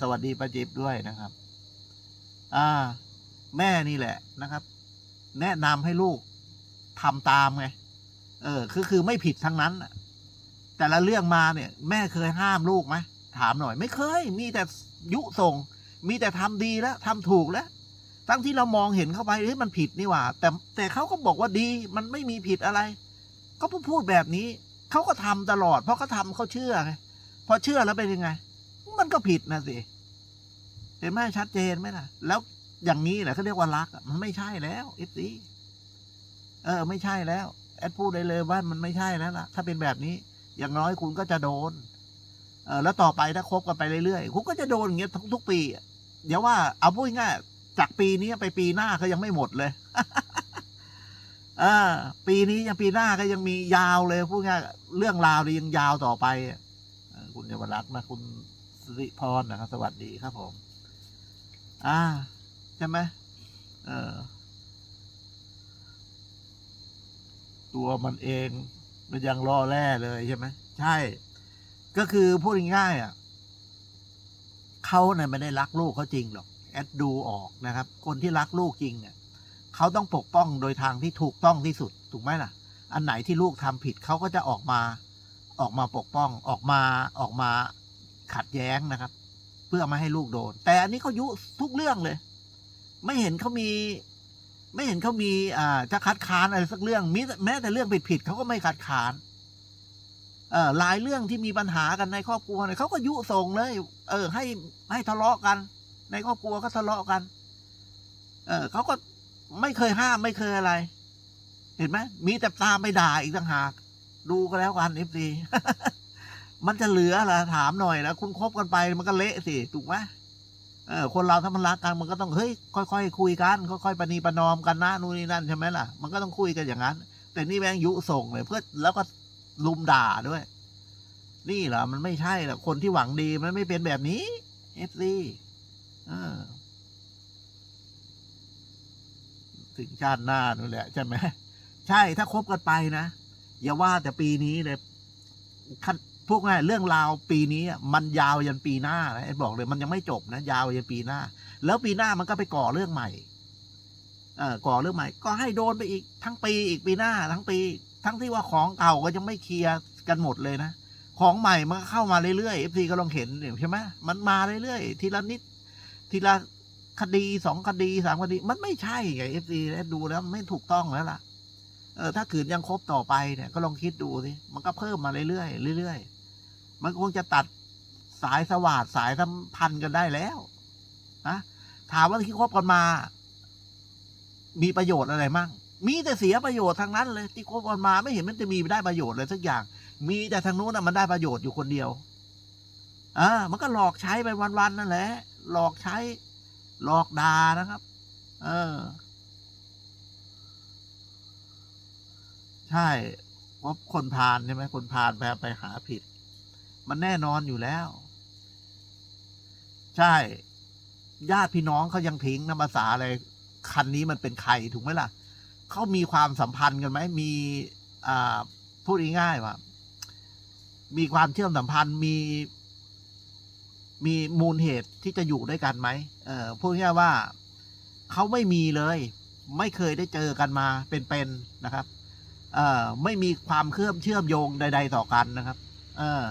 สวัสดีป้าจิ๊บด้วยนะครับ อ่า แม่นี่แหละนะครับ แนะนำให้ลูกทำตามไง เออ คือคือไม่ผิดทั้งนั้นแต่ละเรื่องมาเนี่ย แม่เคยห้ามลูกไหมถามหน่อย ไม่เคย มีแต่ยุส่ง มีแต่ทำดีแล้วทำถูกแล้วทั้งที่เรามองเห็นเข้าไปเฮ้ยมันผิดนี่หว่า แต่แต่เขาก็บอกว่าดีมันไม่มีผิดอะไร ก็พูดแบบนี้ เขาก็ทำตลอด เพราะเขาทำเขาเชื่อไงพอเชื่อแล้วเป็นยังไง มันก็ผิดนะสิเห็นไหมชัดเจนไหมล่ะ แล้วอย่างนี้แหละเขาเรียกว่ารักมันไม่ใช่แล้วเอฟซีเออ ไม่ใช่แล้ว แอดพูดได้เลยว่ามันไม่ใช่แล้วล่ะ ถ้าเป็นแบบนี้ อย่างน้อยคุณก็จะโดน เออแล้วต่อไปถ้าคบกันไปเรื่อยๆคุณก็จะโดนอย่างเงี้ยทุกทุกปีเดี๋ยวว่าเอาพูดง่ายจากปีนี้ไปปีหน้าก็ยังไม่หมดเลยเออปีนี้ยังปีหน้าก็ยังมียาวเลยพูดง่ายเรื่องราวยังยาวต่อไปคุณเยารักนะคุณ สิริพรนะครับ สวัสดีครับผม อ่า ใช่ไหมเออ ตัวมันเองมันยังล่อแร่เลยใช่ไหมใช่ ก็คือพูดง่ายๆอะเขาเนี่ยไม่ได้รักลูกเขาจริงหรอกแอดดูออกนะครับ คนที่รักลูกจริงเนี่ยเขาต้องปกป้องโดยทางที่ถูกต้องที่สุดถูกไหมล่ะ อันไหนที่ลูกทำผิดเขาก็จะออกมาออกมาปกป้องออกมาออกมา ขัดแย้งนะครับ เพื่อไม่ให้ลูกโดน แต่อันนี้เขายุทุกเรื่องเลย ไม่เห็นเขามี ไม่เห็นเขามีอ่าจะคัดค้านอะไรสักเรื่องมิแม้แต่เรื่องผิดๆเขาก็ไม่คัดค้านเออหลายเรื่องที่มีปัญหากันในครอบครัวเนี่ยเขาก็ยุส่งเลย เออ ให้ให้ทะเลาะกัน ในครอบครัวก็ทะเลาะกัน เออเขาก็ไม่เคยห้ามไม่เคยอะไร เห็นไหมมีแต่ตามไปด่าอีกต่างหาก ดูก็แล้วกันเอฟซี มันจะเหลือเหรอถามหน่อยแล้วคุณคบกันไปมันก็เละสิถูกไหมเออคนเราถ้ามันรักกันมันก็ต้องเฮ้ยค่อยๆคุยกันค่อยๆปณีประนอมกันนะนู่นนี่นั่นใช่ไหมล่ะมันก็ต้องคุยกันอย่างนั้น แต่นี่แม่งยุส่งเลยเพื่อแล้วก็ลุมด่าด้วย นี่เหรอมันไม่ใช่หรอกคนที่หวังดีมันไม่เป็นแบบนี้เอฟซีเออถึงชาติหน้านู่นแหละใช่ไหมใช่ถ้าคบกันไปนะ อย่าว่าแต่ปีนี้เลยคัน พวกง่ายเรื่องราวปีนี้มันยาวยันปีหน้านะบอกเลยมันยังไม่จบนะยาวยันปีหน้า แล้วปีหน้ามันก็ไปก่อเรื่องใหม่เออก่อเรื่องใหม่ ก็ให้โดนไปอีกทั้งปีอีกปีหน้า ทั้งปี ทั้งที่ว่าของเก่าก็ยังไม่เคลียร์กันหมดเลยนะของใหม่มันก็เข้ามาเรื่อยๆเอฟซีก็ลองเห็นใช่ไหมมันมาเรื่อยๆทีละนิด ทีละคดีสองคดีสามคดี มันไม่ใช่ไงเอฟซีดูแล้วไม่ถูกต้องแล้วล่ะเออถ้าขืนยังครบต่อไปเนี่ยก็ลองคิดดูสิมันก็เพิ่มมาเรื่อยๆเรื่อยๆ มันคงจะตัดสายสวาดสายสัมพันธ์กันได้แล้วนะถามว่าที่คบกันมา มีประโยชน์อะไรมั่งมีแต่เสียประโยชน์ทางนั้นเลย ที่คบกันมาไม่เห็นมันจะมีได้ประโยชน์เลยสักอย่าง มีแต่ทางนู้นน่ะมันได้ประโยชน์อยู่คนเดียวอ่ามันก็หลอกใช้ไปวันๆนั่นแหละ หลอกใช้ หลอกด่านะครับ เออ ใช่เพราคนพาลใช่ไหมคนพาลไปไปหาผิด มันแน่นอนอยู่แล้ว ใช่ ญาติพี่น้องเขายังทิ้งนะภาษาอะไร คันนี้มันเป็นใครถูกไหมล่ะเขามีความสัมพันธ์กันไหมมีอ่าพูดง่ายๆว่า มีความเชื่อมสัมพันธ์มี มีมูลเหตุที่จะอยู่ด้วยกันไหมเออพูดง่ายว่าเขาไม่มีเลย ไม่เคยได้เจอกันมาเป็นๆนะครับ เอ่อไม่มีความเชื่อมเชื่อมโยงใด ๆ ต่อกันนะครับ เออ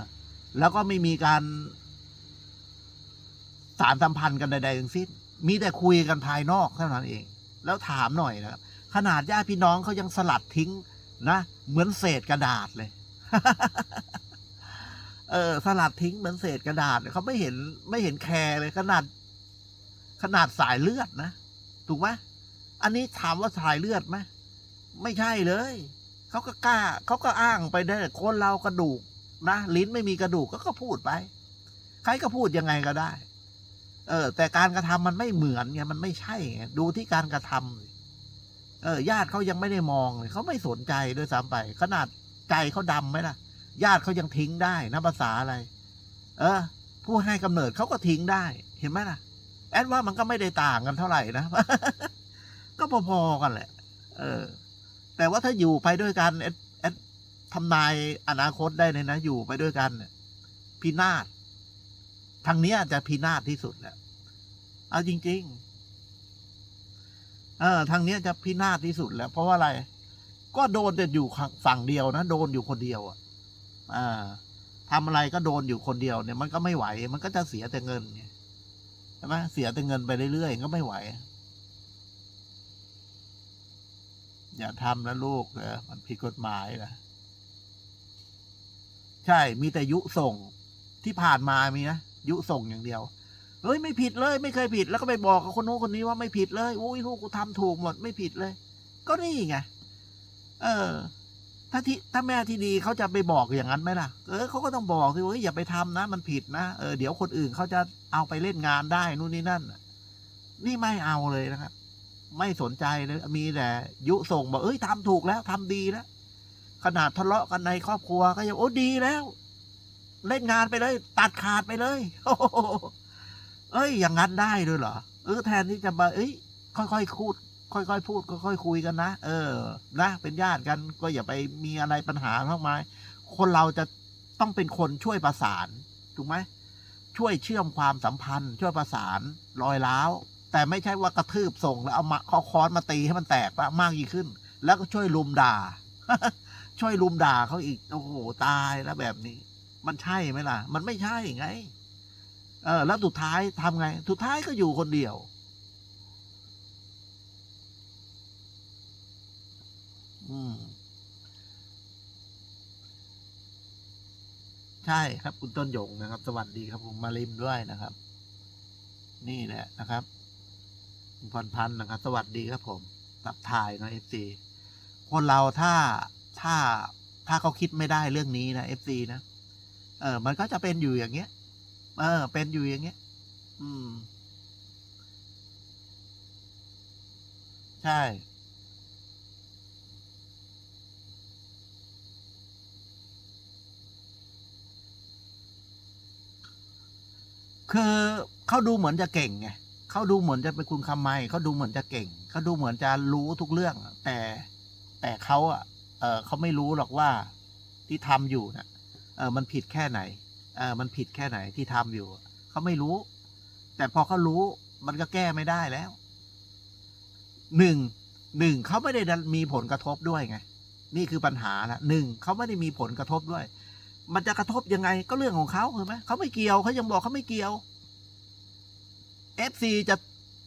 แล้วก็ไม่มีการสารสัมพันธ์กันใดๆทั้งสิ้น มีแต่คุยกันภายนอกเท่านั้นเอง แล้วถามหน่อยนะครับ ขนาดญาติพี่น้องเขายังสลัดทิ้งนะ เหมือนเศษกระดาษเลย เออ สลัดทิ้งเหมือนเศษกระดาษเขาไม่เห็นไม่เห็นแคร์เลย ขนาด ขนาดสายเลือดนะ ถูกไหมอันนี้ถามว่าสายเลือดไหมไม่ใช่เลย เขาก็กล้า เขาก็อ้างไปได้คนเรากระดูก นะ ลิ้นไม่มีกระดูกก็ก็พูดไป ใครก็พูดยังไงก็ได้ เออ แต่การกระทำมันไม่เหมือนไงมันไม่ใช่ไงดูที่การกระทำเออญาติเขายังไม่ได้มองเลยเขาไม่สนใจด้วยซ้ำไปขนาดใจเขาดำไหมล่ะ ญาติเขายังทิ้งได้นะภาษาอะไร เออ ผู้ให้กำเนิดเขาก็ทิ้งได้ เห็นไหมล่ะ แอดว่ามันก็ไม่ได้ต่างกันเท่าไหร่นะ ก็พอๆกันแหละ เออ แต่ว่าถ้าอยู่ไปด้วยกันแอดแอด ทำนายอนาคตได้เลยนะ อยู่ไปด้วยกันเนี่ยพินาศทางนี้ยจจะพินาศที่สุดแหละเอาจริง ๆ เออทางนี้จะพินาศที่สุดแล้ว เพราะว่าอะไร ก็โดนแต่อยู่ฝั่งเดียวนะโดนอยู่คนเดียว อะอ่าทำอะไรก็โดนอยู่คนเดียวเนี่ยมันก็ไม่ไหว มันก็จะเสียแต่เงินใช่ไหมเสียแต่เงินไปเรื่อยๆก็ไม่ไหว อย่าทำนะลูกมันผิดกฎหมายนะ ใช่ มีแต่ยุส่งที่ผ่านมามีนะยุส่งอย่างเดียวเฮ้ยไม่ผิดเลยไม่เคยผิดแล้วก็ไปบอกกับคนโน้นคนนี้ว่าไม่ผิดเลยอุ้ยลูกกูทำถูกหมดไม่ผิดเลย ก็นี่ไงเออ ถ้าที่ถ้าแม่ที่ดีเขาจะไปบอกอย่างนั้นไหมล่ะ เออเขาก็ต้องบอกสิว่าเฮ้ยอย่าไปทำนะ มันผิดนะเออเดี๋ยวคนอื่นเขาจะเอาไปเล่นงานได้นู่นนี่นั่นนี่ไม่เอาเลยนะครับไม่สนใจเลยมีแต่ยุส่งบอกเอ้ยทำถูกแล้วทำดีแล้ว ขนาดทะเลาะกันในครอบครัวก็ยังโอ้ดีแล้ว เล่นงานไปเลย ตัดขาดไปเลยโอ้เอ้ย อย่างนั้นได้ด้วยเหรอเออแทนที่จะมาเอ้ย ค่อยๆพูดค่อยๆพูดค่อยๆคุยกันนะเออนะเป็นญาติกันก็อย่าไปมีอะไรปัญหามากมายคนเราจะต้องเป็นคนช่วยประสานถูกไหมช่วยเชื่อมความสัมพันธ์ ช่วยประสานรอยร้าวแต่ไม่ใช่ว่ากระทืบส่งแล้วเอามาเอค้อนมาตีให้มันแตกมากยิ่งขึ้น แล้วก็ช่วยลุมด่า ช่วยลุมด่าเขาอีก โอ้โห ตายแล้วแบบนี้ มันใช่ไหมล่ะ มันไม่ใช่ไง เออ แล้วสุดท้ายทำไง สุดท้ายก็อยู่คนเดียว อืม ใช่ครับ คุณต้นหยงนะครับ สวัสดีครับผมมาริมด้วยนะครับ นี่แหละนะครับคุณพรพันธ์นะครับ สวัสดีครับผมตับถ่ายเนาะเอฟซีคนเราถ้า ถ้าถ้าเขาคิดไม่ได้เรื่องนี้นะเอฟซีนะเออ มันก็จะเป็นอยู่อย่างเงี้ย เออ เป็นอยู่อย่างเงี้ย อืม ใช่ คือเขาดูเหมือนจะเก่งไงเขาดูเหมือนจะเป็นคุณคำไมเขาดูเหมือนจะเก่ง เขาดูเหมือนจะรู้ทุกเรื่อง แต่แต่เขาอะ อเขาไม่รู้หรอกว่าที่ทำอยู่น่ะเออมันผิดแค่ไหนเออมันผิดแค่ไหนที่ทำอยู่ เขาไม่รู้ แต่พอเขารู้มันก็แก้ไม่ได้แล้วหนึ่งหนึ่งเขาไม่ได้มีผลกระทบด้วยไง นี่คือปัญหาละหนึ่งเขาไม่ได้มีผลกระทบด้วย มันจะกระทบยังไงก็เรื่องของเขาเห็นไหมเขาไม่เกี่ยวเขายังบอกเขาไม่เกี่ยวเอฟซีจะ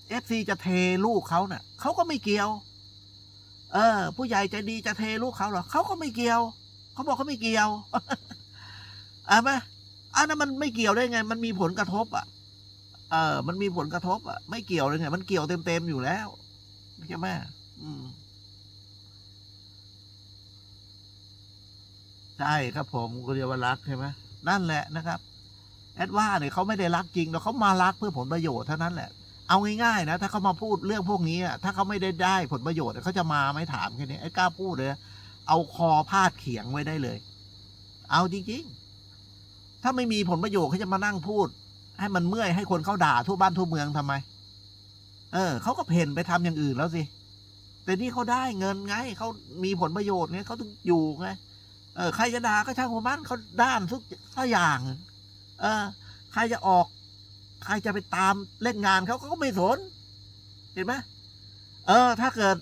เอฟซีจะเทลูกเขาเนะ่ะเขาก็ไม่เกี่ยว เออ ผู้ใหญ่ใจดีจะเทลูกเขาหรอเขาก็ไม่เกี่ยว เขาบอกเขาไม่เกี่ยวอะไหมอันนั้นมันไม่เกี่ยวได้ไง มันมีผลกระทบ อะ เออ มันมีผลกระทบ อะ ไม่เกี่ยวเลยไง มันเกี่ยวเต็มๆอยู่แล้วใช่ไหมอืมใช่ครับผมคุณเดียวรักใช่ไหมนั่นแหละนะครับ แอดว่าเนี่ยเขาไม่ได้รักจริงแล้วเขามารักเพื่อผลประโยชน์เท่านั้นแหละ เอาง่ายๆนะถ้าเขามาพูดเรื่องพวกนี้อะถ้าเขาไม่ได้ได้ผลประโยชน์เขาจะมาไม่ถามแค่นี้ไอ้กล้าพูดเลยเอาคอพาดเขียงไว้ได้เลย เอาจริงๆ ถ้าไม่มีผลประโยชน์เขาจะมานั่งพูด ให้มันเมื่อยให้คนเขาด่าทั่วบ้านทั่วเมืองทำไม เออเขาก็เพ่นไปทำอย่างอื่นแล้วสิแต่นี่เขาได้เงินไงเขามีผลประโยชน์ไงเขาถึงอยู่ไงเออใครจะด่าก็ช่างหัวมันเขาด้านทุกทุกอย่าง เออ ใครจะออก ใครจะไปตามเล่นงานเขาเขาก็ไม่สน เห็นไหมเออ ถ้าเกิด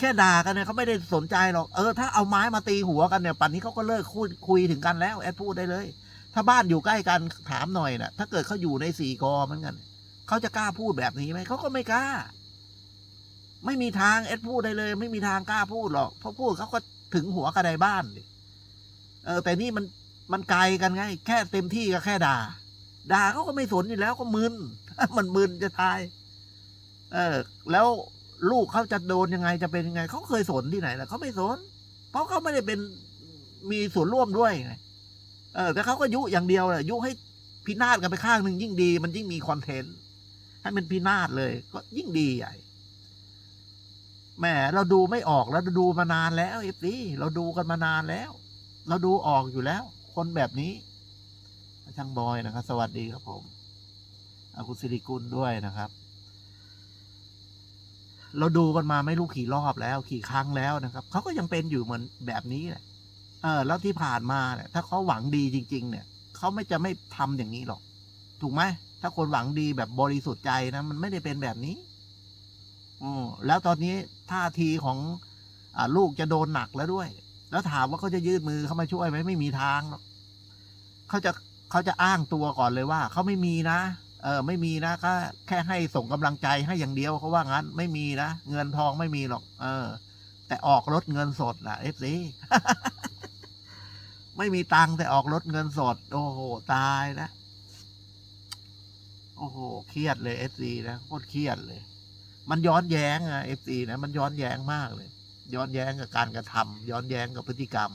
แค่ด่ากันเนี่ยเขาไม่ได้สนใจหรอก เออถ้าเอาไม้มาตีหัวกันเนี่ยปันนี้เขาก็เลิกคุยคุยถึงกันแล้ว แอดพูดได้เลย ถ้าบ้านอยู่ใกล้กันถามหน่อยนะถ้าเกิดเขาอยู่ในสี่กอเหมือนกันเขาจะกล้าพูดแบบนี้ไหมเขาก็ไม่กล้า ไม่มีทางแอดพูดได้เลย ไม่มีทางกล้าพูดหรอกเพราะพูดเขาก็ถึงหัวกระไดบ้านเออแต่นี่มันมันไกลกันไง แค่เต็มที่ก็แค่ด่า ด่าเขาก็ไม่สนอยู่แล้วก็มึนมันมึนจะตาย เออ แล้วลูกเขาจะโดนยังไงจะเป็นยังไงเขาเคยสนที่ไหนล่ะเขาไม่สน เพราะเขาไม่ได้เป็นมีส่วนร่วมด้วยไงเออแต่เขาก็ยุอย่างเดียวแหละยุให้พินาศกันไปข้างหนึ่งยิ่งดี มันยิ่งมีคอนเทนต์ให้มันพินาศเลย ก็ยิ่งดีใหญ่แหมเราดูไม่ออกแล้วเราดูมานานแล้วเอฟซีเราดูกันมานานแล้ว เราดูออกอยู่แล้ว คนแบบนี้ ช่างบอยนะครับ สวัสดีครับผมอาคุณสิริกุลด้วยนะครับ เราดูกันมาไม่รู้กี่รอบแล้วกี่ครั้งแล้วนะครับเขาก็ยังเป็นอยู่เหมือนแบบนี้แหละเออ แล้วที่ผ่านมาเนี่ยถ้าเขาหวังดีจริง ๆ เนี่ยเขาไม่จะไม่ทำอย่างนี้หรอก ถูกไหมถ้าคนหวังดีแบบบริสุทธิ์ใจนะมันไม่ได้เป็นแบบนี้อืมแล้วตอนนี้ท่าทีของอลูกจะโดนหนักแล้วด้วย แล้วถามว่าเขาจะยื่นมือเข้ามาช่วยไหมไม่มีทางหรอกเขาจะ เขาจะอ้างตัวก่อนเลยว่าเขาไม่มีนะ เออไม่มีนะก็แค่ให้ส่งกำลังใจให้อย่างเดียวเขาว่างั้นไม่มีนะเงินทองไม่มีหรอก เออ แต่ออกรถเงินสดนะเอฟซีไม่มีตังค์แต่ออกรถเงินสด โอ้โหตายนะโอ้โหเครียดเลยเอฟซีนะโคตรเครียดเลย มันย้อนแย้งอะเอฟซีนะมันย้อนแย้งมากเลย ย้อนแย้งกับการกระทำย้อนแย้งกับพฤติกรรม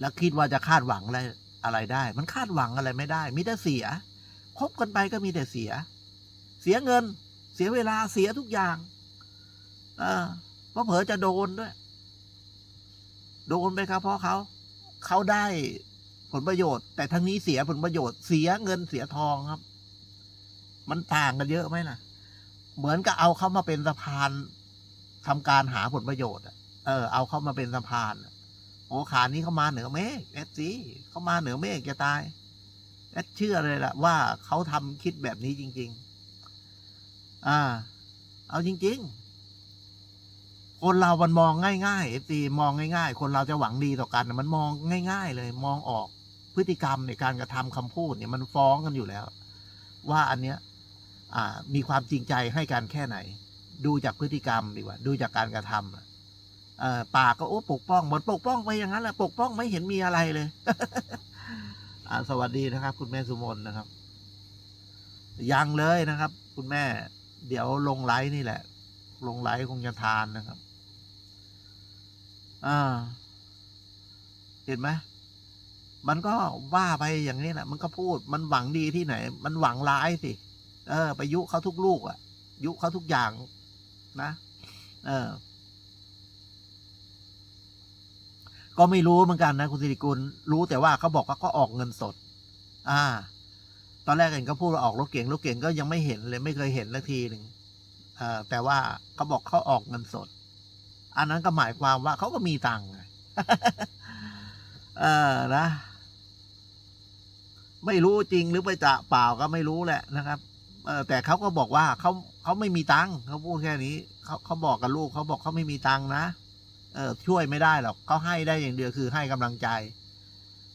แล้วคิดว่าจะคาดหวังอะไร อะไรได้ มันคาดหวังอะไรไม่ได้ มีแต่เสีย คบกันไปก็มีแต่เสีย เสียเงิน เสียเวลา เสียทุกอย่าง เออเพราะเผลอจะโดนด้วย โดนไปครับเพราะเขา เขาได้ผลประโยชน์ แต่ทางนี้เสียผลประโยชน์ เสียเงินเสียทองครับ มันต่างกันเยอะไหมล่ะ เหมือนกับเอาเขามาเป็นสะพานทำการหาผลประโยชน์เออ เอาเขามาเป็นสะพาน อะโอ้ขานี้เขามาเหนือเมฆเอสซีเขามาเหนือเมฆจะตายเอสเชื่อเลยล่ะว่าเขาทำคิดแบบนี้จริง ๆ อ่า เอาจริง ๆ คนเรามันมองง่ายๆเอฟซีมองง่าย ๆ คนเราจะหวังดีต่อกัน มันมองง่าย ๆ เลย มองออกพฤติกรรมในการกระทำคำพูดเนี่ยมันฟ้องกันอยู่แล้ว ว่าอันเนี้ย อ่า มีความจริงใจให้กันแค่ไหน ดูจากพฤติกรรมดีกว่า ดูจากการกระทำอะเอ่อ ปากก็โอ้ปกป้องหมดปกป้องไปอย่างนั้นแหละปกป้องไม่เห็นมีอะไรเลยสวัสดีนะครับ คุณแม่สุมนนะครับ ยังเลยนะครับ คุณแม่ เดี๋ยวลงไลฟ์นี่แหละ ลงไลฟ์คงจะทานนะครับอ่าเห็นไหมมันก็ว่าไปอย่างนี้แหละมันก็พูด มันหวังดีที่ไหน มันหวังร้ายสิเออ ไปยุเขาทุกลูกอะยุเขาทุกอย่างนะ เออ ก็ไม่รู้เหมือนกันนะคุณสิริกุลรู้แต่ว่าเขาบอกว่าก็ออกเงินสด อ่า ตอนแรกเห็นก็พูดว่าออกรถเก่งรถเก่งก็ยังไม่เห็นเลยไม่เคยเห็นสักทีหนึ่งแต่ว่าเขาบอกเขาออกเงินสด อันนั้นก็หมายความว่าเขาก็มีตังค์เออนะ ไม่รู้จริงหรือไปจะเปล่าก็ไม่รู้แหละนะครับเออแต่เขาก็บอกว่าเขาเขาไม่มีตังค์เขาพูดแค่นี้เขาเขาบอกกับลูกเขาบอกเขาไม่มีตังค์นะ เออช่วยไม่ได้หรอกเขาให้ได้อย่างเดียวคือให้กำลังใจ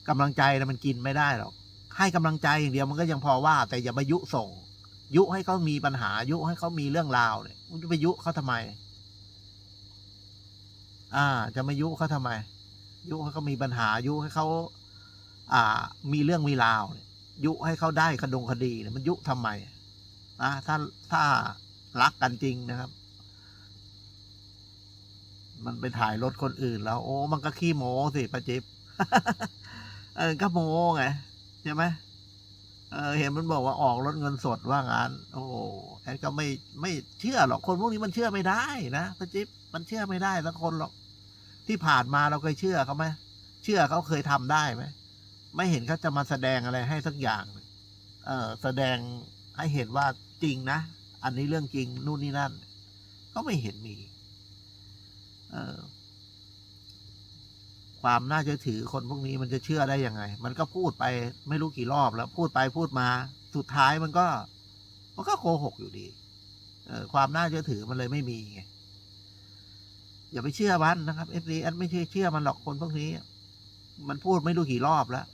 กำลังใจนะมันกินไม่ได้หรอก ให้กำลังใจอย่างเดียวมันก็ยังพอว่า แต่อย่ามายุส่ง ยุให้เขามีปัญหา ยุให้เขามีเรื่องราวเนี่ยมันจะไปยุเขาทำไม อ่า จะมายุเขาทำไม ยุให้เขามีปัญหา ยุให้เขาอ่า มีเรื่องมีราวเนี่ยยุให้เขาได้คดงคดีเนี่ยมันยุทำไมนะถ้าถ้ารักกันจริงนะครับ มันไปถ่ายรถคนอื่น แล้ว โอ้ มันก็ขี้โม้สิป้าจิ๊บเออก็โม้ไงใช่ไหมเออเห็นมันบอกว่าออกรถเงินสดว่างั้น โอ้แอนก็ไม่ไม่เชื่อหรอกคนพวกนี้มันเชื่อไม่ได้นะป้าจิ๊บมันเชื่อไม่ได้สักคนหรอก ที่ผ่านมาเราเคยเชื่อเขาไหมเชื่อเขาเคยทำได้ไหมไม่เห็นเขาจะมาแสดงอะไรให้สักอย่างเออแสดงให้เห็นว่าจริงนะ อันนี้เรื่องจริงนู่นนี่นั่น ก็ไม่เห็นมี ความน่าจะถือคนพวกนี้มันจะเชื่อได้ยังไง มันก็พูดไปไม่รู้กี่รอบแล้วพูดไปพูดมา สุดท้ายมันก็ มันก็โกหกอยู่ดีเออความน่าเชื่อถือมันเลยไม่มีไงอย่าไปเชื่อมันนะครับเอฟซีแอดไม่เชื่อเชื่อมันหรอกคนพวกนี้ มันพูดไม่รู้กี่รอบแล้ว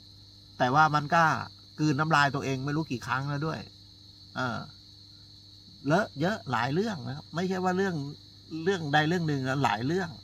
แต่ว่ามันก็กลืนน้ำลายตัวเองไม่รู้กี่ครั้งแล้วด้วย เออเลอะเยอะหลายเรื่องนะครับ ไม่ใช่ว่าเรื่อง เรื่องใดเรื่องหนึ่งหลายเรื่อง